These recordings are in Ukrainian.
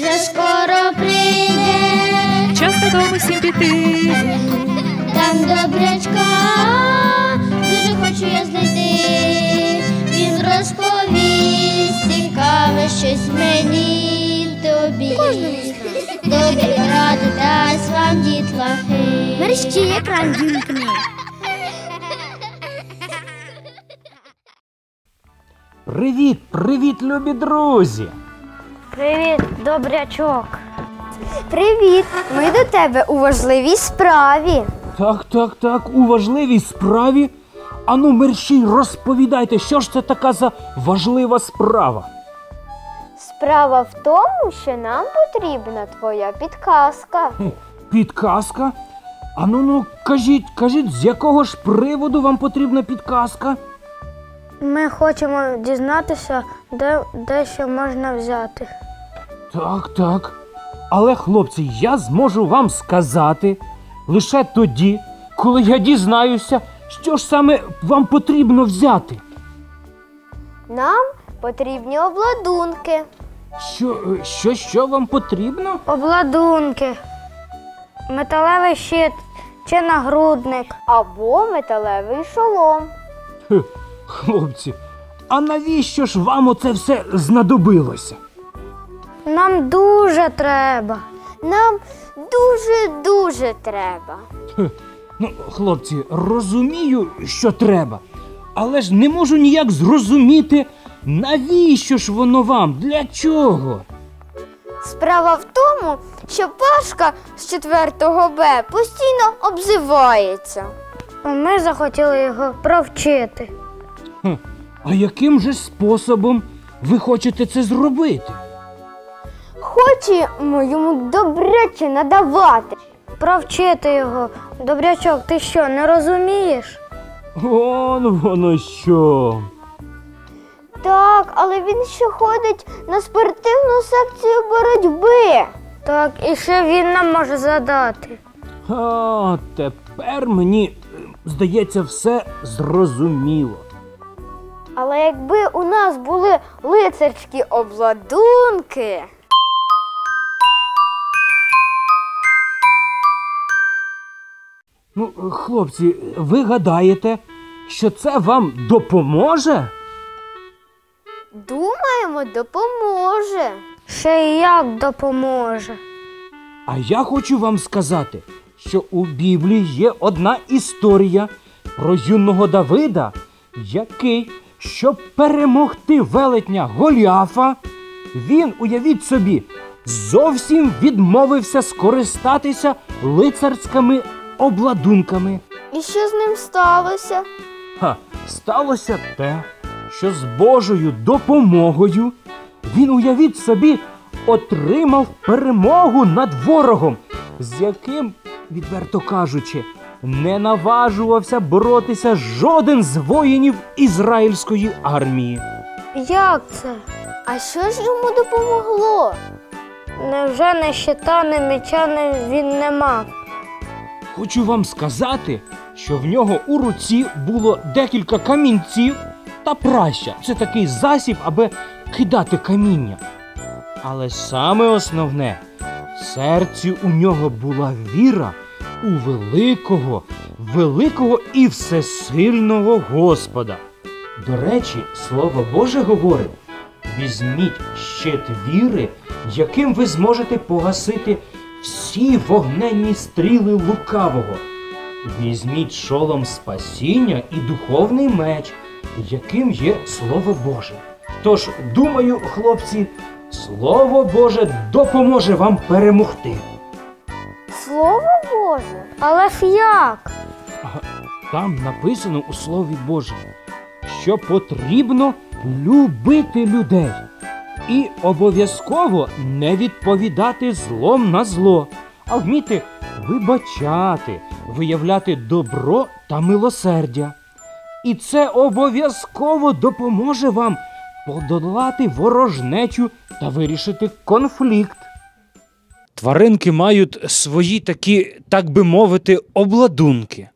вже скоро прийде, Час додому всім піти. там добрячка, дуже хочу я знайти. Він розповість цікаве щось мені тобі. Добрі ради дасть вам дітлахи. Мерщі екран вімкни. Привіт, привіт, любі друзі! Привіт, добрячок. Привіт, ми до тебе у важливій справі. Так, так, так, у важливій справі. Ану, мерщій, розповідайте, що ж це така за важлива справа? Справа в тому, що нам потрібна твоя підказка. Хм, Підказка? Ану, ну, кажіть, кажіть, з якого ж приводу вам потрібна підказка? Ми хочемо дізнатися, де, де що можна взяти. Так, так. Але, хлопці, я зможу вам сказати лише тоді, коли я дізнаюся, що ж саме вам потрібно взяти. Нам потрібні обладунки. Що, що, що вам потрібно? Обладунки. Металевий щит чи нагрудник. Або металевий шолом. Хе, Хлопці, а навіщо ж вам оце все знадобилося? Нам дуже треба. Нам дуже-дуже треба. Хе, Ну, хлопці, розумію, що треба, але ж не можу ніяк зрозуміти, навіщо ж воно вам? Для чого? Справа в тому, що Пашка з 4 Б постійно обзивається. Ми захотіли його провчити. А яким же способом ви хочете це зробити? Хочемо йому добряче надавати. Провчити його. Добрячок, ти що, не розумієш? Он воно що. Так, але він ще ходить на спортивну секцію боротьби. Так, і ще він нам може задати. А, тепер мені, е, здається, все зрозуміло. Але якби у нас були лицарські обладунки. Ну, хлопці, ви гадаєте, що це вам допоможе? Думаємо, допоможе. Ще й як допоможе. А я хочу вам сказати, що у Біблії є одна історія про юного Давида, який, щоб перемогти велетня Голіафа, він, уявіть собі, зовсім відмовився скористатися лицарськими обладунками. І що з ним сталося? Ха, сталося те, що з Божою допомогою він, уявіть собі, отримав перемогу над ворогом, з яким, відверто кажучи, не наважувався боротися жоден з воїнів ізраїльської армії. Як це? А що ж йому допомогло? Невже не щита, не меча не він не мав? Хочу вам сказати, що в нього у руці було декілька камінців та праща. Це такий засіб, аби кидати каміння. Але саме основне, в серці у нього була віра у великого, великого і всесильного Господа. До речі, Слово Боже говорить: візьміть щит віри, яким ви зможете погасити всі вогненні стріли лукавого. Візьміть шолом спасіння і духовний меч, яким є Слово Боже. Тож, думаю, хлопці, Слово Боже допоможе вам перемогти. Але ж як? Там написано у Слові Божому, що потрібно любити людей і обов'язково не відповідати злом на зло, а вміти вибачати, виявляти добро та милосердя. І це обов'язково допоможе вам подолати ворожнечу та вирішити конфлікт. Тваринки мають свої такі, так би мовити, обладунки.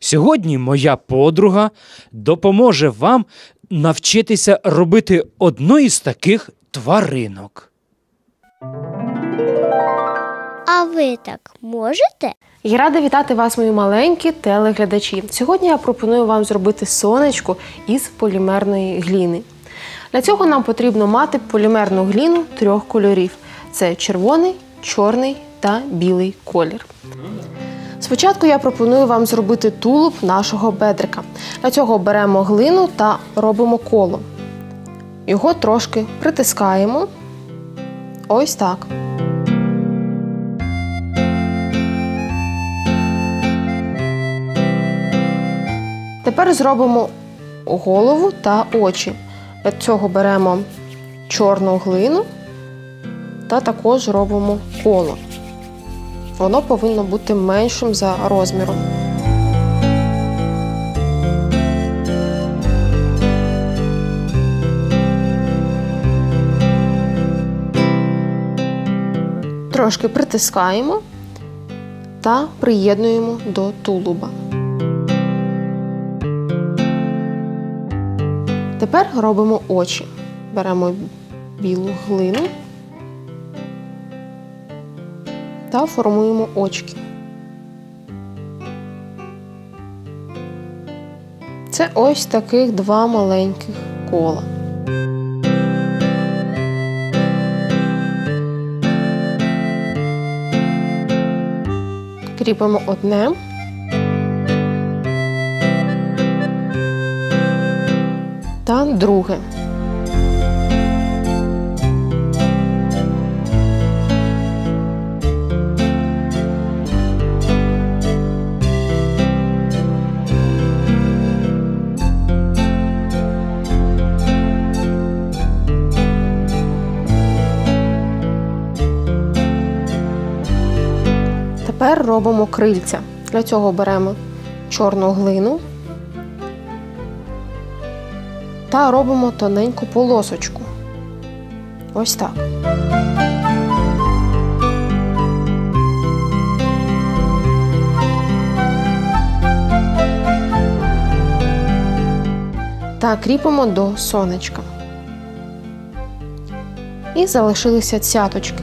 Сьогодні моя подруга допоможе вам навчитися робити одну із таких тваринок. А ви так можете? Я рада вітати вас, мої маленькі телеглядачі. Сьогодні я пропоную вам зробити сонечко із полімерної гліни. Для цього нам потрібно мати полімерну гліну трьох кольорів: це червоний, чорний та білий колір. Спочатку я пропоную вам зробити тулуб нашого бедрика. Для цього беремо глину та робимо коло. Його трошки притискаємо. Ось так. Тепер зробимо голову та очі. Для цього беремо чорну глину та також робимо коло. Воно повинно бути меншим за розміром. Трошки притискаємо та приєднуємо до тулуба. Тепер робимо очі. Беремо білу глину та формуємо очки. Це ось таких два маленьких кола. Кріпимо одне. Та друге. Тепер робимо крильця. Для цього беремо чорну глину та робимо тоненьку полосочку. Ось так. Та кріпимо до сонечка. І залишилися цяточки.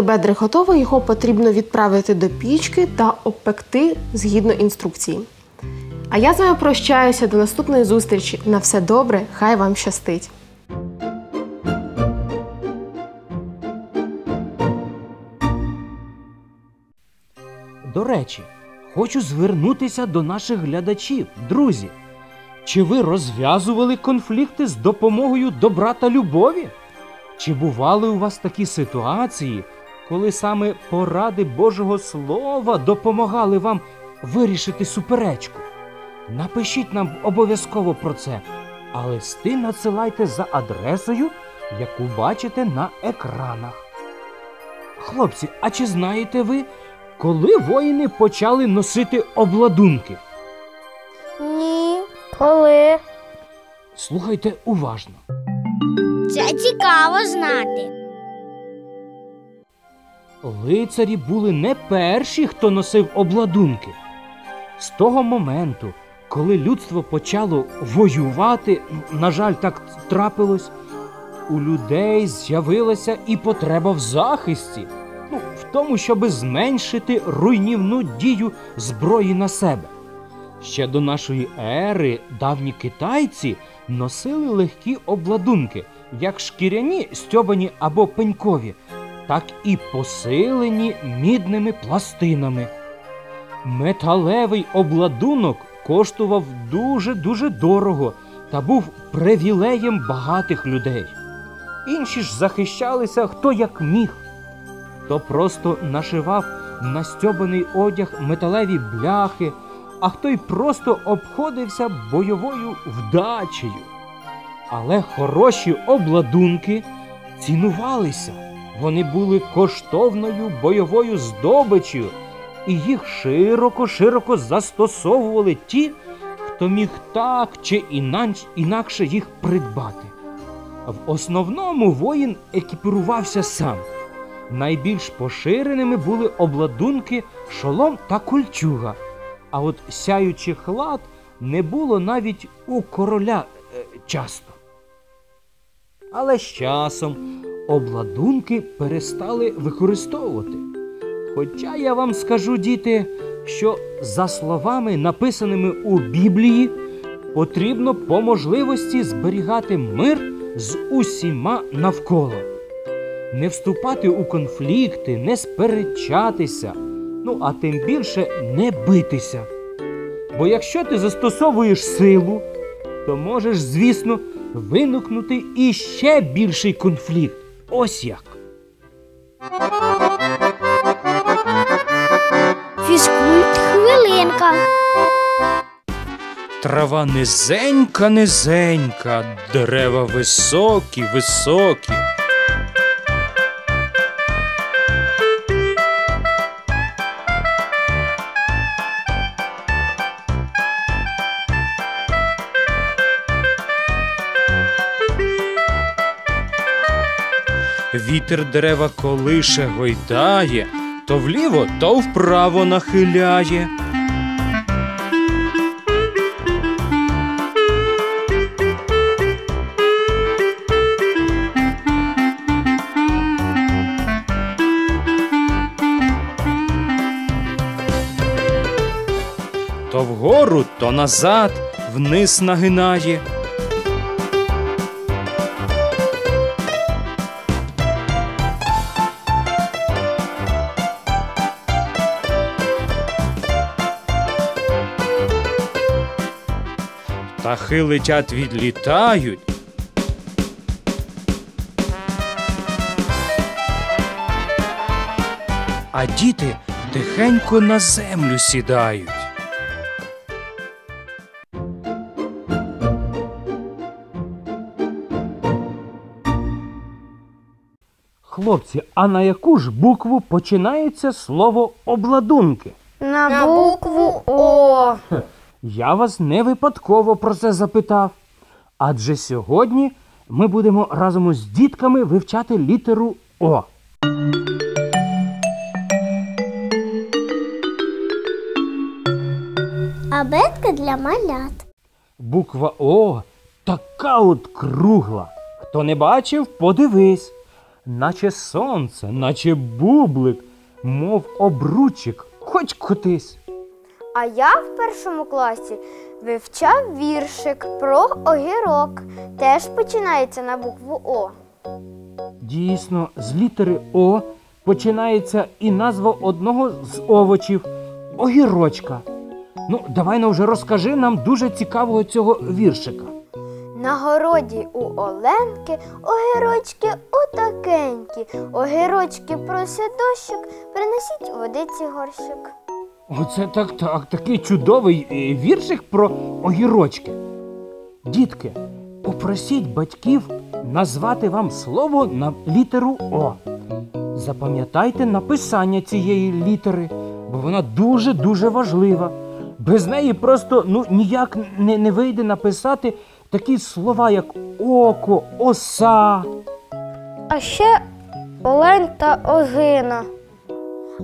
Коли бедрик готовий, його потрібно відправити до пічки та обпекти згідно інструкції. А я з вами прощаюся до наступної зустрічі. На все добре, хай вам щастить! До речі, хочу звернутися до наших глядачів, друзі. Чи ви розв'язували конфлікти з допомогою добра та любові? Чи бували у вас такі ситуації, коли саме поради Божого Слова допомагали вам вирішити суперечку? Напишіть нам обов'язково про це, а листи надсилайте за адресою, яку бачите на екранах. Хлопці, а чи знаєте ви, коли воїни почали носити обладунки? Ні. Коли? Слухайте уважно. Це цікаво знати. Лицарі були не перші, хто носив обладунки. З того моменту, коли людство почало воювати, на жаль, так трапилось, у людей з'явилася і потреба в захисті, ну, в тому, щоби зменшити руйнівну дію зброї на себе. Ще до нашої ери давні китайці носили легкі обладунки, як шкіряні, стьобані або пенькові, так і посилені мідними пластинами. Металевий обладунок коштував дуже-дуже дорого та був привілеєм багатих людей. Інші ж захищалися хто як міг. Хто просто нашивав на стьобаний одяг металеві бляхи а хто й просто обходився бойовою вдачею. Але хороші обладунки цінувалися. Вони були коштовною бойовою здобиччю, і їх широко-широко застосовували ті, хто міг так чи інакше їх придбати. В основному воїн екіпірувався сам. Найбільш поширеними були обладунки, шолом та кольчуга. А от сяючих лад не було навіть у короля е, часто. Але з часом обладунки перестали використовувати. Хоча я вам скажу, діти, що за словами, написаними у Біблії, потрібно по можливості зберігати мир з усіма навколо, не вступати у конфлікти, не сперечатися, ну а тим більше не битися. Бо якщо ти застосовуєш силу, то можеш, звісно, виникнути іще більший конфлікт. Ось як. Фізкульт хвилинка. Трава низенька, низенька, дерева високі, високі. Вітер дерева колише гойдає, то вліво, то вправо нахиляє. То вгору, то назад, вниз нагинає. Птахи летять відлітають. А діти тихенько на землю сідають. Хлопці, а на яку ж букву починається слово обладунки? На букву О. Я вас не випадково про це запитав. Адже сьогодні ми будемо разом з дітками вивчати літеру О. Абетка для малят. Буква О така от кругла. Хто не бачив, подивись. Наче сонце, наче бублик, мов обручик, хоч котись. А я в першому класі вивчав віршик про огірок. Теж починається на букву О. Дійсно, з літери О починається і назва одного з овочів огірочка. Ну, давай ну вже розкажи нам дуже цікавого цього віршика. На городі у Оленки огірочки отакенькі. Огірочки просять дощик, принесіть водиці горщик. Оце так, так, такий чудовий е, віршик про огірочки. Дітки, попросіть батьків назвати вам слово на літеру О. Запам'ятайте написання цієї літери, бо вона дуже-дуже важлива. Без неї просто ну, ніяк не, не вийде написати такі слова, як око, оса. А ще олень та озина.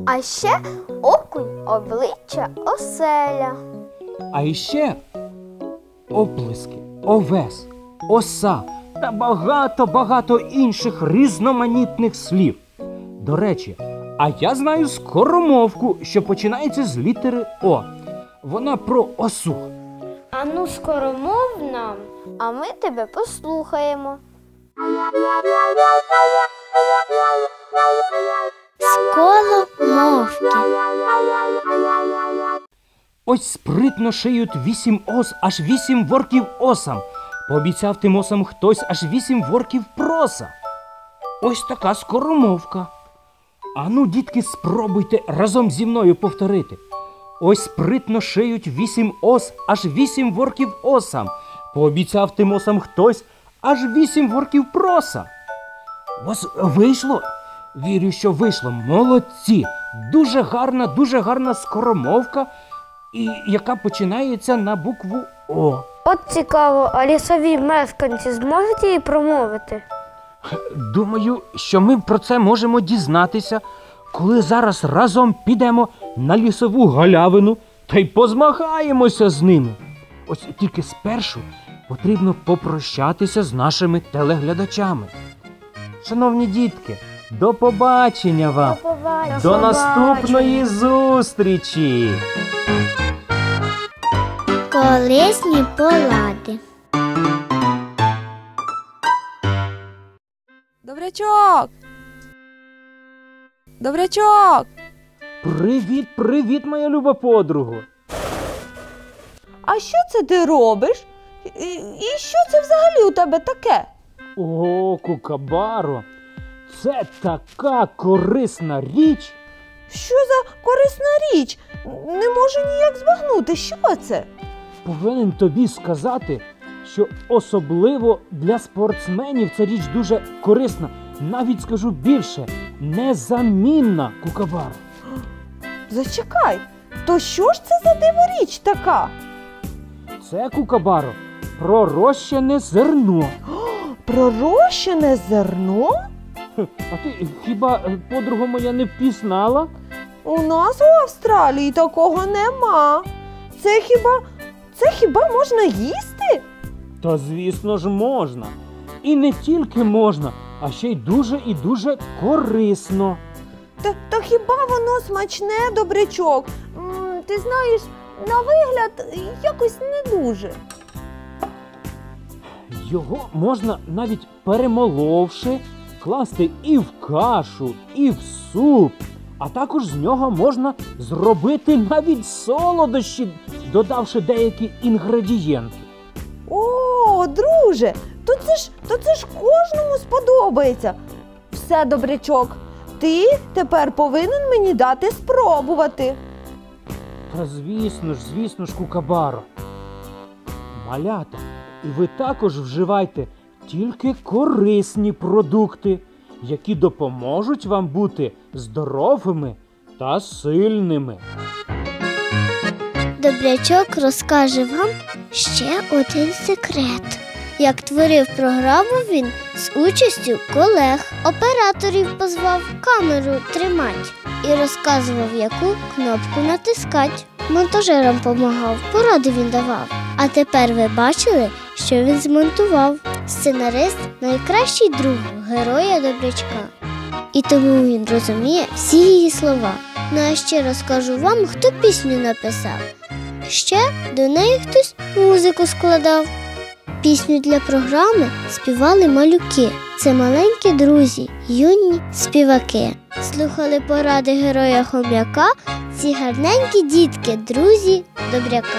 А ще окунь, обличчя, оселя. А іще оплески, овес, оса та багато-багато інших різноманітних слів. До речі, а я знаю скоромовку, що починається з літери О. Вона про осу. Ану, скоромов нам, а ми тебе послухаємо. Сколомовки. Ось спритно шиють вісім ос, аж вісім ворків осам. Пообіцяв тим осам хтось аж вісім ворків проса. Ось така скоромовка. Ану, дітки, спробуйте разом зі мною повторити. Ось спритно шиють вісім ос, аж вісім ворків осам. Пообіцяв тим осам хтось, аж вісім ворків проса. Ось вийшло. Вірю, що вийшло. Молодці. Дуже гарна, дуже гарна скоромовка, і яка починається на букву О. От цікаво, а лісові мешканці зможуть її промовити? Думаю, що ми про це можемо дізнатися, коли зараз разом підемо на лісову галявину та й позмагаємося з ними. Ось тільки спершу потрібно попрощатися з нашими телеглядачами. Шановні дітки, до побачення вам! побачення. До наступної зустрічі! Корисні поради. Добрячок! Добрячок! Привіт, привіт, моя люба подруго! А що це ти робиш? І, і що це взагалі у тебе таке? О, кукабаро! Це така корисна річ! Що за корисна річ? Не можу ніяк збагнути, що це? Повинен тобі сказати, що особливо для спортсменів ця річ дуже корисна. Навіть скажу більше, незамінна кукабар. Зачекай, то що ж це за диворіч така? Це кукабаро пророщене зерно. Пророщене зерно? А ти хіба подруга моя не впізнала? У нас у Австралії такого нема. Це хіба це хіба можна їсти? Та звісно ж можна. І не тільки можна, а ще й дуже і дуже корисно. Та, та хіба воно смачне, добрячок? М, ти знаєш, на вигляд якось не дуже. Його можна навіть перемоловши, класти і в кашу, і в суп. А також з нього можна зробити навіть солодощі, додавши деякі інгредієнти. О, друже, то це ж то це ж кожному сподобається. Все, добрячок, ти тепер повинен мені дати спробувати. Та звісно ж, звісно ж, кукабаро. Малята, і ви також вживайте тільки корисні продукти, які допоможуть вам бути здоровими та сильними. Добрячок розкаже вам ще один секрет. Як творив програму він з участю колег, операторів позвав камеру тримать і розказував, яку кнопку натискать. Монтажерам помагав, поради він давав. А тепер ви бачили, що він змонтував. Сценарист найкращий друг героя добрячка. І тому він розуміє всі її слова. Ну а ще розкажу вам, хто пісню написав. Ще до неї хтось музику складав. Пісню для програми співали малюки. Це маленькі друзі, юні співаки. Слухали поради героя хом'яка ці гарненькі дітки, друзі добряка.